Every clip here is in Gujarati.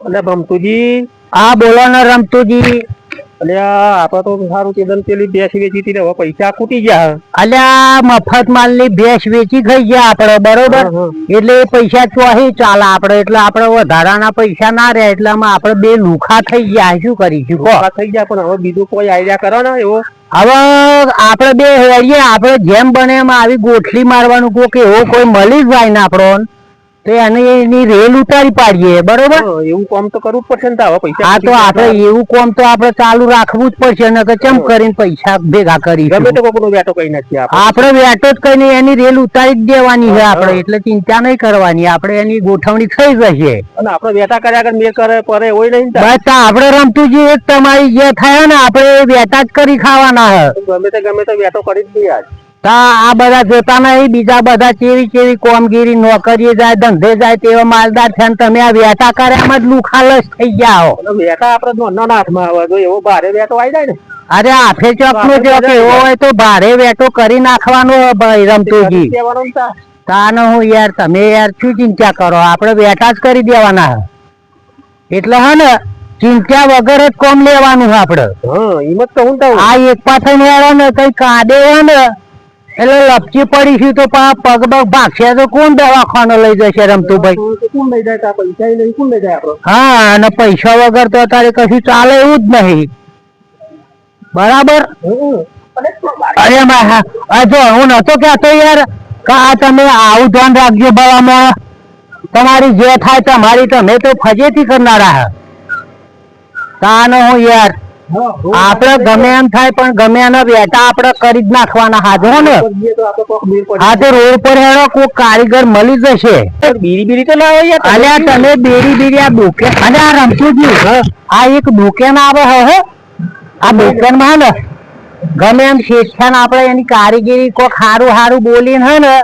એટલે ભમતુજી હા બોલો ને રમતુજી અલ્યા આપડે તો સારું તેદન પેલી ભેંસ વેચી હતી હવે પૈસા ખૂટી ગયા. અલ્યા મફત માલની ભેંસ વેચી ખાઈ ગયા આપડે બરોબર. એટલે પૈસા ચોહી ચાલે આપડે એટલે આપડે વધારાના પૈસા ના રહ્યા એટલે આમાં આપડે બે લુખા થઈ ગયા શું કરીશું કહો? થઈ ગયા પણ હવે બીજું કોઈ આઈડિયા કરો ને એવો? હવે આપડે બે હેરીએ આપડે જેમ બને એમ આવી ગોઠલી મારવાનું કોક એવો કોઈ મળી જાય ને આપણો તો એને એની રેલ ઉતારી પાડીએ બરોબર? એવું કામ તો કરવું જ પડશે ને તાર પૈસા હા તો આપણે એવું કોમ તો આપડે ચાલુ રાખવું જ પડશે ને ચમ કરીને પૈસા ભેગા ગમે તો કોકનો વેટો કઈ નથી આપણે. આપડે વેટો જ કઈને એની રેલ ઉતારી જ દેવાની છે આપડે એટલે ચિંતા નહીં કરવાની આપડે એની ગોઠવણી થઈ જશે. અને આપણે વેટા કર્યા આગળ મેં કરે પરે હોય નહીં બસ આપડે રમતું જે તમારી જે થયા ને આપડે એ વેટા જ કરી ખાવાના હે ગમે તે ગમે તે વેટો કરી જ દઈએ આજ. આ બધા જોતા નહીં બીજા બધા ચેવી ચેવી કોમગીરી નોકરીએ જાય ધંધે જાય તેવા માલદાર છે તમે આ વેટા કર્યામાં જ લુખાલસ થઈ ગયા હો. વેટા આપણે નાના હાથમાં આવે જો એવો ભારે વેટો આવી જાય ને. અરે હાથે ચોકનો જો એવો હોય તો ભારે વેટો કરી નાખવાનો ભાઈ રમતુજી. તાનો હું યાર તમે યાર શું ચિંતા કરો? આપણે વેટા જ કરી દેવાના. હે એટલે હે ને ચિંતા વગર જ કોમ લેવાનું આપડે. હા હિંમત તો હું આ એક પાછળ ને કઈ હે ને એટલે લપચી પડીશું તો પગ બગ ભાગશે તો કોણ દવાખાનો લઈ જશે રમતુભાઈ? કોણ લઈ જાય પૈસા? ય કોણ લઈ જાય હા અને પૈસા વગર તો અત્યારે કશું ચાલે એવું જ નહીં. બરાબર? અરે હા જો હું નતો કહેતો યાર કા આ તમે આવું ધ્યાન રાખજો બવામાં તમારી જે થાય તમારી તમે તો ફજેથી કરનારા હા. તાનો હું યાર. આપણે ગમે એમ થાય પણ ગમે એના વેટા આપડે કરી જ નાખવાના હાજો ને? હા તો રોડ પર હેડો કોઈ કારીગર મળી જશે. બીડી બીરી તો ના હોય અલ્યા તમે બેરી બીરી આ દુકાન અને આ રમતુજી આ એક દુકાન આવે હે આ દુકાનમાં ને? ગમે એમ શેઠિયાને આપડે એની કારીગીરી કોક હારું હારું બોલીને હે ને?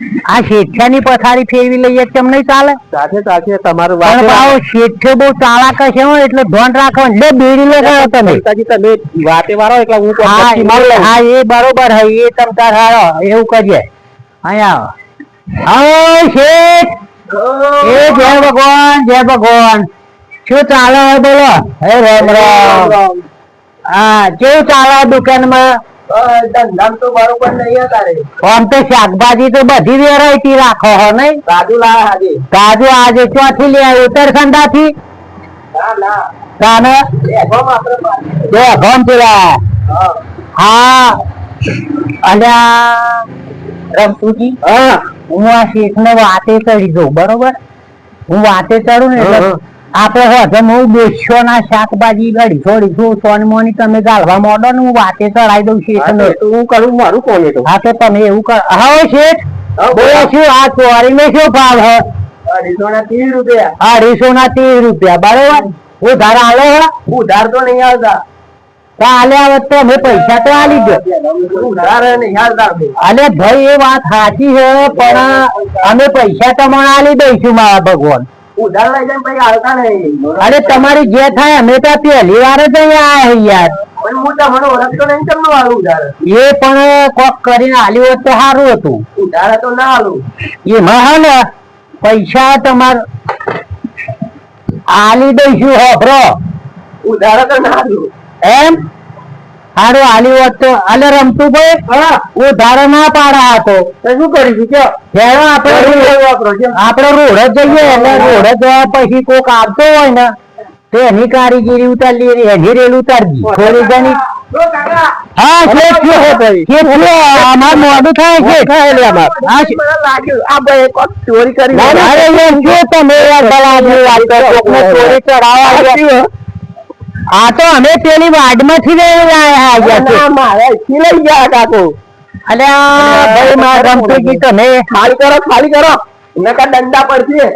આ શેઠિયાની પથારી ફેરવી લઈએ તેમ નહીં ચાલે? સાથે સાથે તમારું વાત ભાવ શેઠિયો બહુ ચાલાક છે હો એટલે ધ્યાન રાખો લે બેડી લે ગયો તમે તમે વાતે વારો એટલે હું હા. હા એ બરોબર હે એ તમ તાર હારો. એવું કરીએ અહીંયા આવો. હા શેઠ. એ જય ભગવાન જય ભગવાન. શું ચાલે બોલો? હે રામ રામ. હા કેવું ચાલે દુકાનમાં? ધંધામ તો બરોબર નહીં તારે આમ તો શાકભાજી તો બધી વેરાયટી રાખો હો નહીં? કાજુ લાવે આજે. કાજુ આજે ચોથી લે ઉત્તરખંડા થી ના ના. તાને? એમાં આપણે જો ભમ પેલા હા. અલ્યા રમતુજી? હા. હું આ શેઠ ને વાતે ચડી દઉં બરોબર? હું વાતે ચડું ને હા, એટલે હા. હું બેસો ના શાકભાજી લડી છોડી છું સોન મોની તમે ગાળવા મોડો ને હું વાતે ચડાઈ દઉં શેઠ હું કરું મારું કોને તો? હા તો તમે એવું કર હા શેઠ. બોલો. શું આ ચોરી નો શું ભાવ હે? અઢીસો ના ત્રીસ રૂપિયા. અઢીસો ના ત્રીસ રૂપિયા બરોબર? ઉધાર આલે હે? ઉધાર તો નહીં આવતા. આલે આવે તો અમે પૈસા તો આલી દો. ઉધાર નહીં આવતા ભાઈ એ વાત સાચી છે પણ અમે પૈસા તમને આલી દઈશું મારા ભગવાન. ઉધાર લઈ જાય પછી આવતા નહીં. અરે તમારી જે થાય અમે તો પહેલી વાર જ અહીંયા આયા યાર. પણ હું તમને ઓળખતો નહીં તમને વાળું ઉધાર? એ પણ કોક કરીને આલ્યું હોત તો સારું હતું. ઉધાર તો ના આલું એમાં હા ને પૈસા તમાર આલી દઈશું હોભરો ઉધાર તો ના આલું એમ? સારું આલી હોત અલે રમતું ભાઈ. હું. ધારો ના પાડા હતો તો. શું કરીશું કે હેરો આપણે આપણે રોડ જ જઈએ એટલે રોડ જ જવા પછી કોક આવતો હોય ને તો એની કારીગીરી ઉતારી એની રેલ ઉતારજી. થોડી ઘણી હા શેઠ છે છે અમાર મોડું થાય છે. હા શેઠ. મને લાગ્યું આ ભાઈ કોક ચોરી કરી ના, ના, અરે યાર, શું તમે યાર ભલાની વાત કરો? ચોરી ચડાવવા. આ તો અમે પેલી વાડમાંથી લઈને ના, છે મારે લઈ ગયા કાકો અલ્યા ભાઈ મારા રમતુજી તમે ખાલી કરો ખાલી કરો. નકર દંડા પડશે.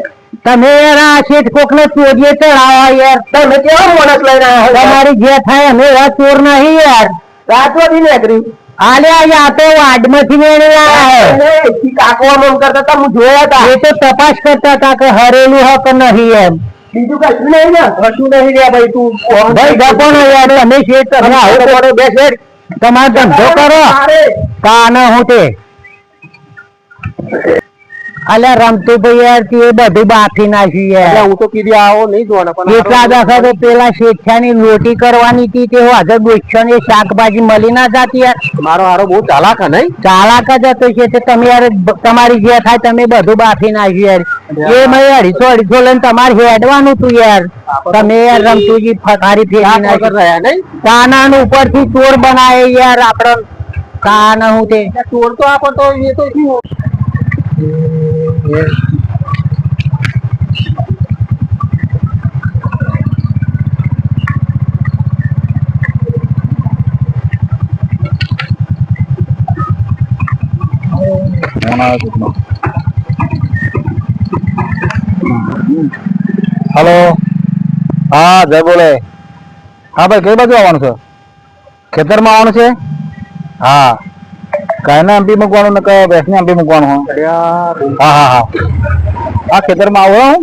તમે યાર આ શેઠ કોકને ચોરીએ ચડાવવા યાર. તમે કેવો માણસ લઈને આવ્યા તમારી જે થાય અમે એવા ચોર નહીં યાર. રાતો દી નેકરી આલ્યા યા તો વાડમાંથી આયા હે. એથી મમ કરતા હતા હું જોયા હતા. એ તો તપાસ કરતા હતા કે હરેલું હક નહીં એમ. બીજું કશું નહીં ને? કશું નહીં લે ભાઈ તું ભાઈ ગપો ને યાર તમે છે તમે આવું કરો બે શેઠ તમારો ધંધો કરો. કાને હું તે? અલ્યા રમતું ભાઈ યાર તે બધું બાફી નાખ્યું યાર. હું તો કીધી આવો નહીં જોવાના પણ એટલા દખા તો પેલા શેઠિયાની લોટી કરવાની હતી તે હાજર ગોચ્યો ને શાકભાજી મળી ના જાતી યાર. મારો હારો બહુ ચાલાક હે નહીં? ચાલાક જ હતો છે તે તમે યાર તમારી જે થાય તમે બધું બાફી નાખ્યું યાર. એ મેં અઢીસો અઢીસો લઈને તમારે હેડવાનું તું યાર. તમે યાર રમતુજી ફકારી ફેરી શાક વગર નાખી રહ્યા નહીં? કાના ઉપરથી ચોર બનાવે યાર આપડે કાના હું તે ચોર તો આપણ તો એ તો શું? હલો હા જય બોલે હા ભાઈ કઈ બાજુ આવવાનું છે ખેતરમાં આવવાનું છે હા ગાયના આંબી મૂકવાનું ને કયા ભેંસની આંબી મૂકવાનું હા હા હા. હા ખેતરમાં આવો હું.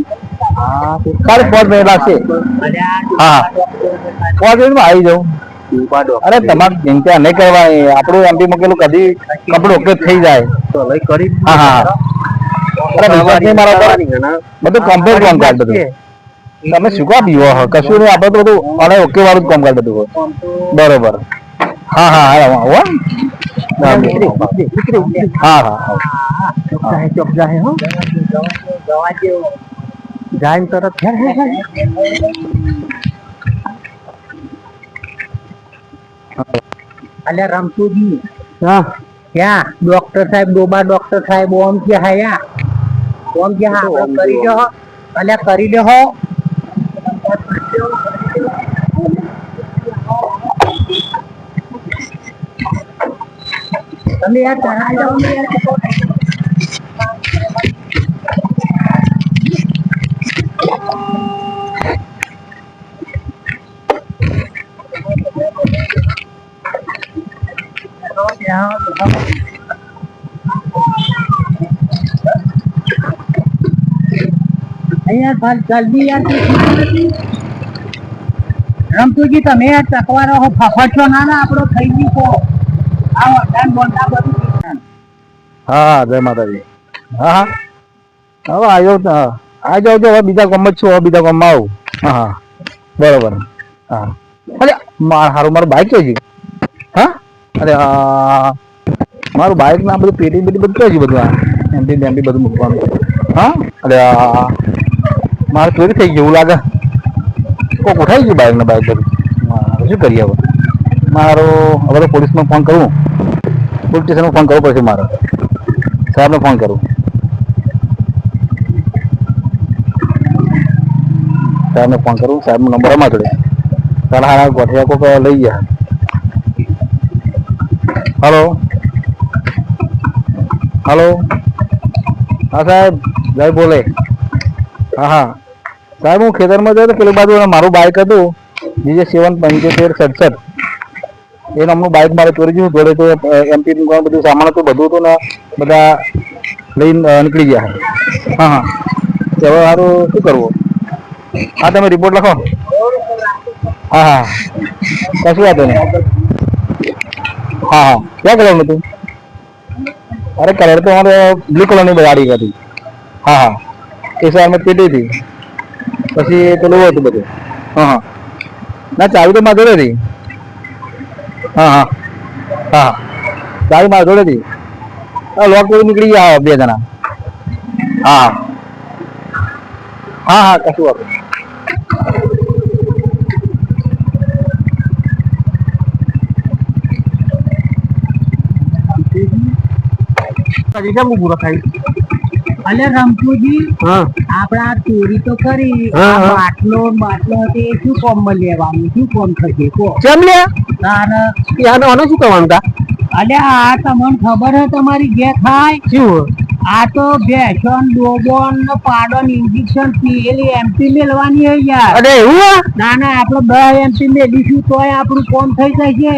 ખાલી પાંચ મિનિટ લાગશે. હા પાંચ મિનિટમાં આવી જાઉં. અરે, તમારે ચિંતા નહીં કરવા આપણું આંબી મૂકેલું કદી કપડું ઓકે થઈ જાય. હા હા બધું કમ્પ્લીટ કામ કાઢ બધું તમે શું કા પીવો કશું નહીં. આપણે તો બધું અને ઓકે વાળું જ કામ કાઢ બધું બરોબર. હા હા, હો. હા હા ચોક જાય હો જાય તરત અલ્યા રમતુજી હા. ક્યાં? ડોક્ટર સાહેબ ડોબા ડોક્ટર સાહેબ ઓમ કે હાયા ઓમ કે હા કરી લ્યો અલ્યા કરી લ્યો હો તમે યાર ચઢાઈ જાઓ ને યાર અહીંયા જલ્દી યાર રમતુજી તમે હો ફફડશો ના ના આપણો થઈ ગયું હા, જય માતાજી. હા હા. હવે આવ્યો આ જાવ જો, હવે બીજા ગામમાં છું, હવે બીજા ગામમાં આવું. હા હા. બરોબર. હા. અરે હારું, મારું બાઇક છે હા? અરે મારું બાઇક ના બધું પેટી બેટી બધું છે બધું આ એમપી બેમ્પી બધું મૂકવાનું. હા? અરે મારે ચોરી થઈ ગયું એવું લાગે. કોક ઉઠાઈ ગયું બાઇક ને બાઈક બધું. શું કરીએ હવે? મારો, હવે પોલીસમાં ફોન કરું. પોલીસ સ્ટેશનમાં ફોન કરવો પડશે મારે. સાહેબને ફોન કરું. સાહેબને ફોન કરું. સાહેબનો નંબર અમારા જોડે. ચાલ હારા ગોઠિયા કોક લઈ ગયા. હલો હલો હા સાહેબ, જય બોલે હા હા. સાહેબ, હું ખેતરમાં જતો પેલી બાજુ મારું બાઇક હતું. બીજે સેવન પંચોતેર, સડસઠ. એ નામનું બાઇક મારે ચોરી ગયું. જોડે તો એમપી મૂકવાનું બધું સામાન હતું, બધું હતું ને બધા લઈને નીકળી ગયા. હા હા. હવે મારું શું કરવું? હા, તમે રિપોર્ટ લખો. હા હા. કશું વાંધો નહીં. હા હા. ક્યાં કલરનું હતું? અરે કલર તો અમારે બ્લુ કલરની ગાડી હતી. હા હા. એ સાહેબ મેં પીધી હતી. પછી પેલું હતું બધું. હા હા. ના, ચાવી તો મારે હતી. હા હા. હા. ચાવી મારી જોડે હતી લોક કરી નીકળી ગયા બે જણા. હા. હા હા કશું. હજી કેમ ઊભું રખાય? અલે રમતુજી આપડા ચોરી તો કરી. બાટલો બાટલો તે શું કોમમાં લેવાનું? શું કોમ થશે? કો કેમ લે તારે. યાનો આનો શું કરવાનું તા? અલે આ તમને ખબર હે તમારી જે થાય શું? આ તો ભેસન ડોબોન ને પાડોન ઇન્જેક્શન એમપી મેળવાની હે યાર. અરે એવું ના ના આપણે દસ એમપી મેળીશું તોય આપણું કોમ થઈ જશે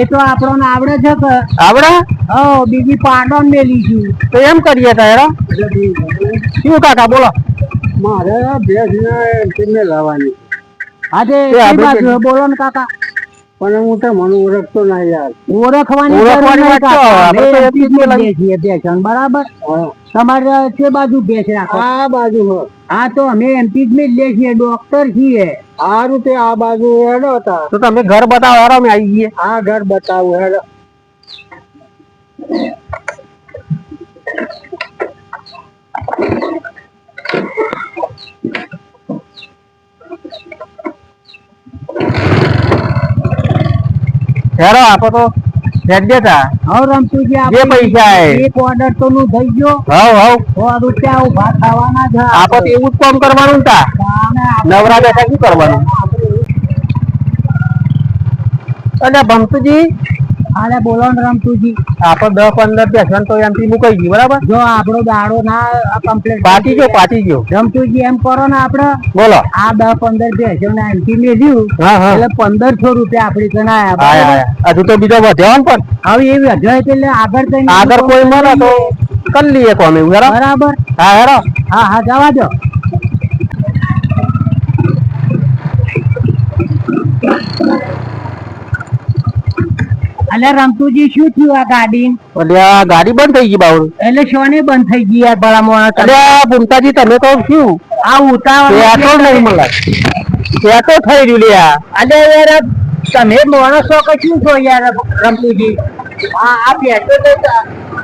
એ તો આપણને આવડે છે કે આવડે? હો બીજી પાડોન મેલીશું તો એમ કરીએ તારા શું કાકા બોલો. મારે ભેસ ને એમપી મેળવાની આજે આપણે? બોલો ને કાકા. પણ હું તો મને ઓળખતો ના યાર. ઓળખવાની ઓળખવાની બરાબર? તમારે તે બાજુ રાખો આ બાજુ હા. તો અમે એમપી જ લે છીએ ડોક્ટર છીએ. સારું તે આ બાજુ હેડો હતા તો તમે ઘર બતાવો યાર અમે આવી ગઈએ. આ ઘર બતાવો હેડો. યાર આપો તો રેડ દેતા રમતુજી જે પૈસા એ. એક ઓર્ડર તો નું થઈ ગયો. હવ હવ. સો રૂપિયા ઊભા થવાના છે આપો તો એવું જ કામ કરવાનું તા. નવરા બેઠા શું કરવાનું? અને ભમતુજી આને બોલો ને રમતુજી આપણે દસ પંદર બેસવાનું તો એમથી મુકાઈ ગયું બરાબર? જો આપણો દાડો ના કમ્પ્લીટ પાટી ગયો પાટી ગયો. રમતુજી એમ કરો ને આપડે. બોલો. આ દસ પંદર ભેંસો ના એમથી હા એટલે પંદરસો રૂપિયા આપડી? આયા. હજુ તો બીજો વધ્યો પણ. હવે એવી વધ્યો એટલે આગળ આગળ કોઈ મળે તો કરી લઈએ કોમ બરાબર બરાબર? હા હેરો. હા હા જવા દો. અલ્યા રમતુજી શું થયું આ ગાડી? અલ્યા ગાડી બંધ થઈ ગઈ બાવળ એટલે શોને બંધ થઈ ગઈ યાર ભલા મોણા અલ્યા આ ભૂમતાજી તમે તો શું? આ ઉતાવળ પેટ્રોલ નહીં મળે? પેટ્રોલ થઈ રહ્યું લે આ? અલે યાર તમે માણસો કે શું છો યાર રમતુજી? આ આ પેટ્રોલ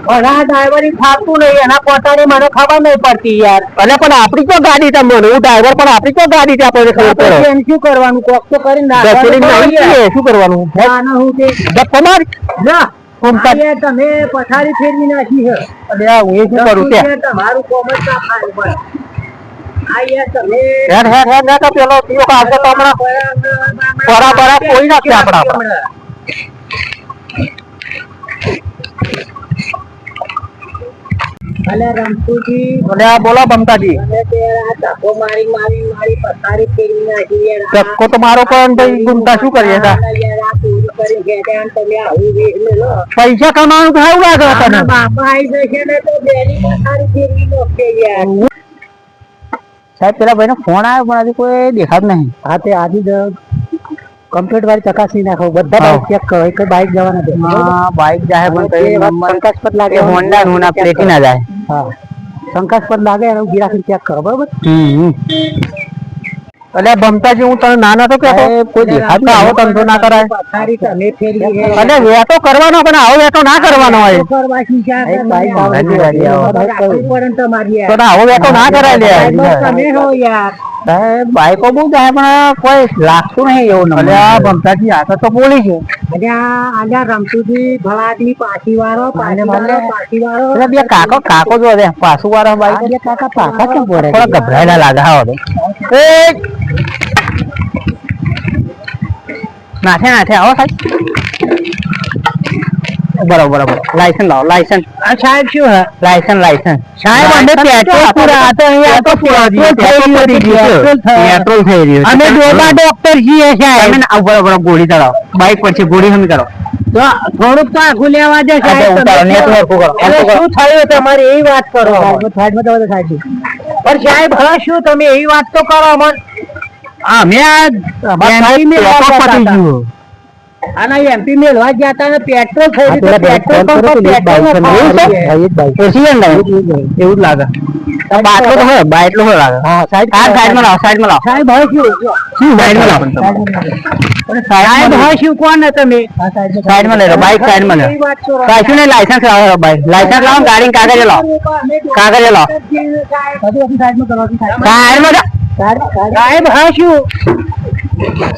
તો ડ્રાઈવર થાકતું નહીં એના પોતાની મને ખબર નહીં પડતી યાર. અને પણ આપણી તો ગાડી તમને હું ડ્રાઈવર પણ આપણી તો ગાડી છે આપણને ખબર પડે? એમ શું કરવાનું? કોક તો નાખવાનું. છીએ, શું કરવાનું? ના, હું તે તમે પથારી ફેરવી નાખી છે. અરે હું શું કરું તે તમારું કોમ જ ના થાય પણ. આ યાર તમે હેડ હેડ હેડ ના તો પેલો પીઓ આવશે તો હમણાં પરા પરા કોઈ નથી આપણા આપણા. અલે રમતુજી એટલે આ બોલો ભમતાજી તમે તે આ ધક્કો મારી મારી મારી પથારી ફેરવી નાખી યાર આ- ધક્કો તો મારો પણ ભાઈ ગુમતા શું કરીએ તા આ યાર આ ચોરી કરી ગયા અને તમે આવું વેચ લો પૈસા કમાવાનું થાય એવું લાગે તને આના બાપા આવી જશે ને તો બેની પથારી ફેરવી નાખશે યાર સાહેબ પેલા ભાઈ નો ફોન આવ્યો પણ હજી કોઈ દેખાતું નહીં હા તે આજે જ કમ્પ્લીટ વાળી ચકાસી નાખો બધા હા. બાઈક ચેક કરો એક બાઈક જવાના દે હા બાઈક જાય પણ કઈ એ વાત નંબર શંકાસ્પદ લાગે એ હોન્ડા નું ના પ્લેટી ના જાય હા શંકાસ્પદ લાગે એનું ગિરાકી ચેક કરો બરોબર એટલે બમતા હું તને નાના તો કેતો કોઈ દેખાતું આવો ધંધો ના કરાય અને વેતો કરવાનો પણ આવો વેતો ના કરવાનો હોય તો આવો? વેતો ના કરાય લે બાઈકો બહુ જાય પણ કોઈ લાગતું નહીં એવું એટલે આ ભમતાજી આ તો બોલી છે. અને આ રમતુજી ભલા આદમી પાછી વાળો પાછી વાળો એટલે બે કાકો કાકો જો દે પાછું વાળા બાઈક બે કાકા પાછા કેમ પડે થોડા ગભરાયેલા લાગે હા હવે એ નાથે નાથે આવો સાહેબ. બરોબર બરોબર. લાયસન્સ લાવો લાયસન્સ આ સાહેબ શું હે? લાયસન્સ લાયસન્સ સાહેબ, અમે પેટ્રોલ પૂરા આ તો અહીંયા તો પેટ્રોલ થઈ રહ્યું પેટ્રોલ થઈ- રહ્યું અમે ડોબા ડોક્ટર છીએ સાહેબ. તમે ઊભો ગોળી ચડાવો. બાઈક પર છે ગોળી હમી કરો. તો થોડુંક તો આખું લેવા દે સાહેબ. કરો. શું થયું તમારે એ વાત કરો. સાઈડમાં તો પણ સાહેબ હવે શું તમે એવી વાત તો કરો અમન આ મેં આ આના એમપી મેળવા ગયા હતા ને પેટ્રોલ છે. પેટ્રોલ પંપ પેટ્રોલ એવું લાગે એવું બાટલો તો હોય બાટલો હોય લાગે હા સાહેબ આ સાઈડમાં લાવો સાઈડમાં લાવો સાહેબ હવે શું શું સાઈડમાં લાવો સાહેબ હવે શું કોણ તમે સાઈડમાં લઈ લો બાઈક સાઈડમાં લો એવી વાત કરો. કશું નહીં લાયસન્સ લાવો બાઈક લાયસન્સ લાવો ગાડી કાગળ લાવ કાગળ લાવો સાઈડમાં. સાહેબ હા શું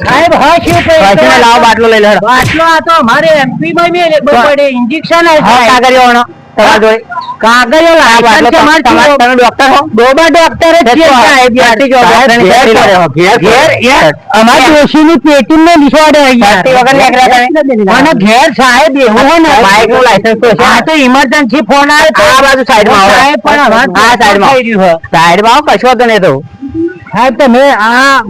સાહેબ હા શું નહીં લાવો બાટલો લઈ લે બાટલો આ તો અમારે એમપી માં મેલે પડે ઇન્જેક્શન આ કાગળિયો વાળો તમાર જોઈ. કાગળિયો લાયસન્સ તમારે તમે ડોક્ટર હો? બોબા ડોક્ટર જ છીએ સાહેબ યાટી જો, ઘેર પેટી ઘેર લાવો. ઘેર ઘેર યાર, અમારા ડોશીની પેટીને નિસવાડે યાર. વગર નીકળ્યા તમે? મને ઘેર સાહેબ એવું હો ને બાઈકનું લાયસન્સ તો છે. આ તો ઇમરજન્સી ફોન આવે તો આ બાજુ સાઈડમાં આવો. સાહેબ પણ આ સાઈડમાં સાઈડમાં કશો તો ને તો. સાહેબ તમે આ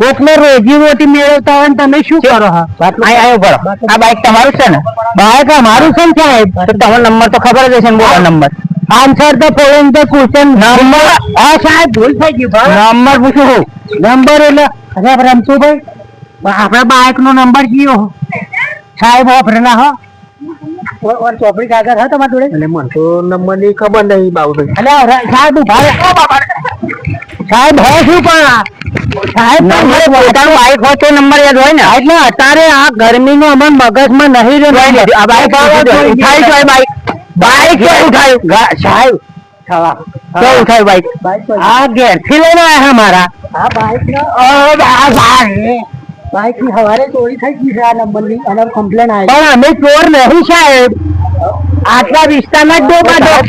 કોકને રોજી રોટી મેળવતા હોય તમે શું કરો હા. આ બાઈક તમારું છે ને? બાઈક અમારું છે ને સાહેબ? તમારો નંબર તો ખબર જ હશે ને બોલો number. Answer the following the question number? હા સાહેબ ભૂલ થઈ ગઈ ભાઈ નંબર પૂછું. હું નંબર એટલે અરે રમતુભાઈ આપણા બાઈક નો નંબર કયો? સાહેબ વાપરેલા હો. ચોપડી કાગળ હા તમારા જોડે? એટલે મને તો નંબરની ખબર નહીં બાબુ ભાઈ અરે સાહેબ ઊભા રહે. સાહેબ હોય શું પણ? સાહેબ તમારે પોતાનું બાઈક હોય તો નંબર યાદ હોય ને. એટલે અત્યારે આ ગરમીનું અમન મગજમાં નહીં છે બાઈક બાઈક. ઉઠાયું સાહેબ તો ઉઠાયું બાઈક. આ ઘેરથી લઈને આવ્યા મારા. આ બાઈક બાઈકની હવારે ચોરી થઈ ગઈ છે આ નંબરની અને કમ્પ્લેન આવી. પણ અમે ચોર નહીં સાહેબ. આટલા વિસ્તારમાં જ ડોબા ડોબ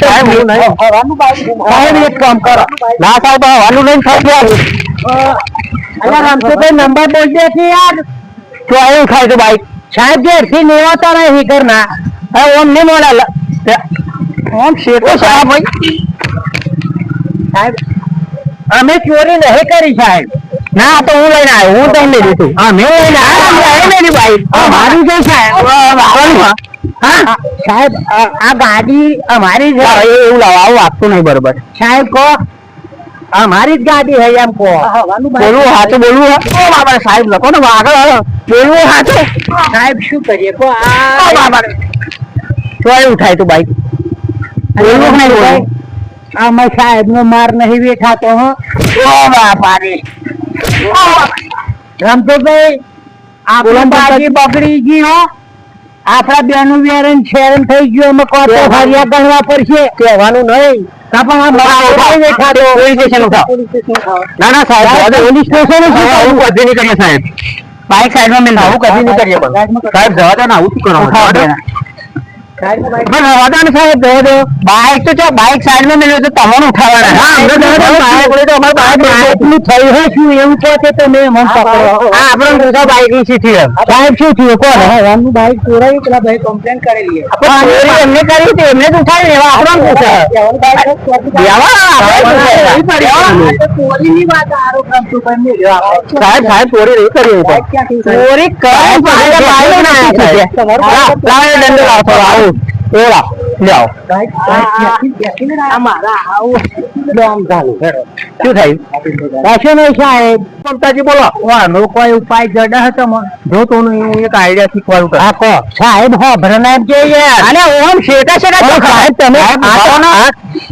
સાહેબ એક કામ કરો. ના સાહેબ હવાનું થઈ ગયા અલ્યા રામસુભાઈ નંબર બોલ દે છે યાર. તો આવ્યું ખાય તો બાઈક. સાહેબ ઘેરથી નેવાતા નહીં કરના હવે ઓમ નહીં મોડા ઓમ શેકો સાહેબ. ભાઈ સાહેબ અમે ચોરી નહીં કરી સાહેબ. ના તો હું લઈને આવ્યો. હું તમને દીધું અમે લઈને આવ્યો. બાઈક. મારું છે સાહેબ. હા? સાહેબ આ આ ગાડી અમારી છે એવું લાવો આપતું નહીં બરોબર. સાહેબ કહો. અમારી જ ગાડી છે એમ કહો. બોલવું હાથું બોલવું ઓ બાબા સાહેબ લખો ને આગળ બોલવું હાથું? સાહેબ શું કરીએ? કહો આ બાબા ચોય ઉઠાય તું બાઈક. બોલવું નહીં બોલવું? આમાં સાહેબ નો માર નહીં બેઠાતો હો. ઓ બાપા રે રમતુભાઈ આપણું બાજી બગડી ગઈ હો. આપડા બેનું વેરણ છેરણ થઈ ગયું અમે કહો ફરિયા ગણવા પડશે. કહેવાનું નહીં. સાહેબ જવા દો ને આવું શું કરો પણ રવા સાહેબ. જવા દો બાઈક તો ચો સાઈડમાં મેળવ્યો તો તમને ઉઠાવવાના. હા તો હે શું એવું કહો છે તો મેં મન પકડો. આ આપણો પૂછો ની સીધી સાહેબ શું થયું? કોણ? હે એમનું ચોરાયું પેલા ભાઈ કમ્પ્લેન કરેલી એમને કરી હતી એમને જ ઉઠાવી એવા આપણો ચોરી કરી આવું એવા શું થયું? નહીં સાહેબ. મમતાજી બોલો. વાનો કોઈ ઉપાય જડે હતો જો તો હું એક આઈડિયા શીખવાડું હા સાહેબ હો જે યાર અને ઓમ શેકા શેકા સાહેબ તમે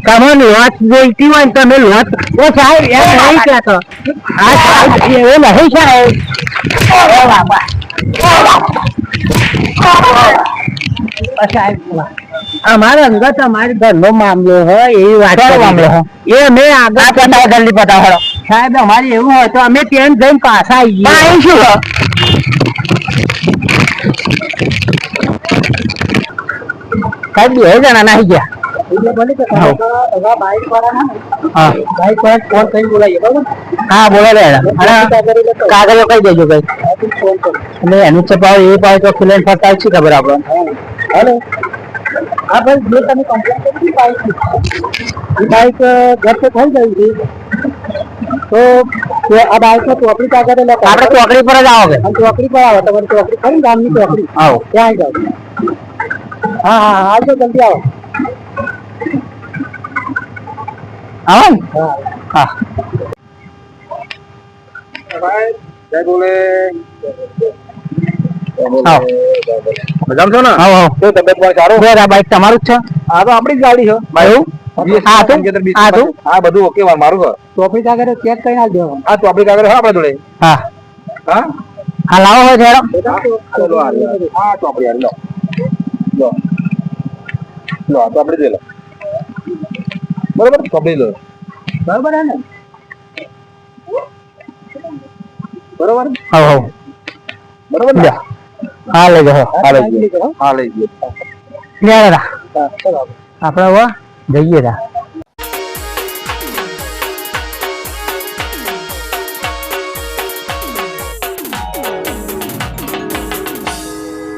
તમે હોય તમે લોટ ઓ સાહેબ એમ નહીં કહેતો. હા સાહેબ એવું નહીં સાહેબ. ઓ બાબા સાહેબ અમારા અંગત અમારી ઘરનો મામલો હોય એ વાત મામલો? એ અમે આગળ પતાવો જલ્દી પતાવો સાહેબ અમારે એવું હોય તો અમે ત્યાં જઈને પાછા આવીએ. શું સાહેબ બે જણા ના ગયા. હા. બોલો કાગળો કહી દેજો કઈ? એનું ચપાવ એ પાય તો ખુલે ફરતા છે ખબર આપણને? હેલો. હા ભાઈ જે તમે કમ્પ્લેન કરી બાઈક એ બાઈક ઘર पे થઈ ગઈ હતી. તો આ બાઈક નો ચોકડી કાગળ એટલે આપણે ચોકડી પર જ આવો કે ચોકડી પર આવો તમારી ચોકડી ખરી ને ગામની ચોકડી? આવો. ત્યાં જાઓ. હા હા હા આવજો જલ્દી આવો. આવો હા. હા. જય બોલે. આવો મજામાં છો ને? હા હા. તો તબિયત પાણી સારું? આ બાઈક તમારું જ છે. આ તો આપણી જ ગાડી છે. એવું? હા તો હા તો? હા બધું ઓકે મારું ઘર. ચોપડી કાગળ ચેક કરીને આવજો આ તો આપણી કાગળ હા આપણે જોડે? હા. હા? હા લાવો હોય જરા ચલો. હા ચોપડી હારી લો લો. લો. આ ચોપડી દે લો. બરોબર ચોપડી લો. બરોબર હે ને? બરોબર? હા હા. બરાબર ને? હા લઈ જાઓ હા લઈ ગયો. હા લઈ ગયો આપણે જઈએ તા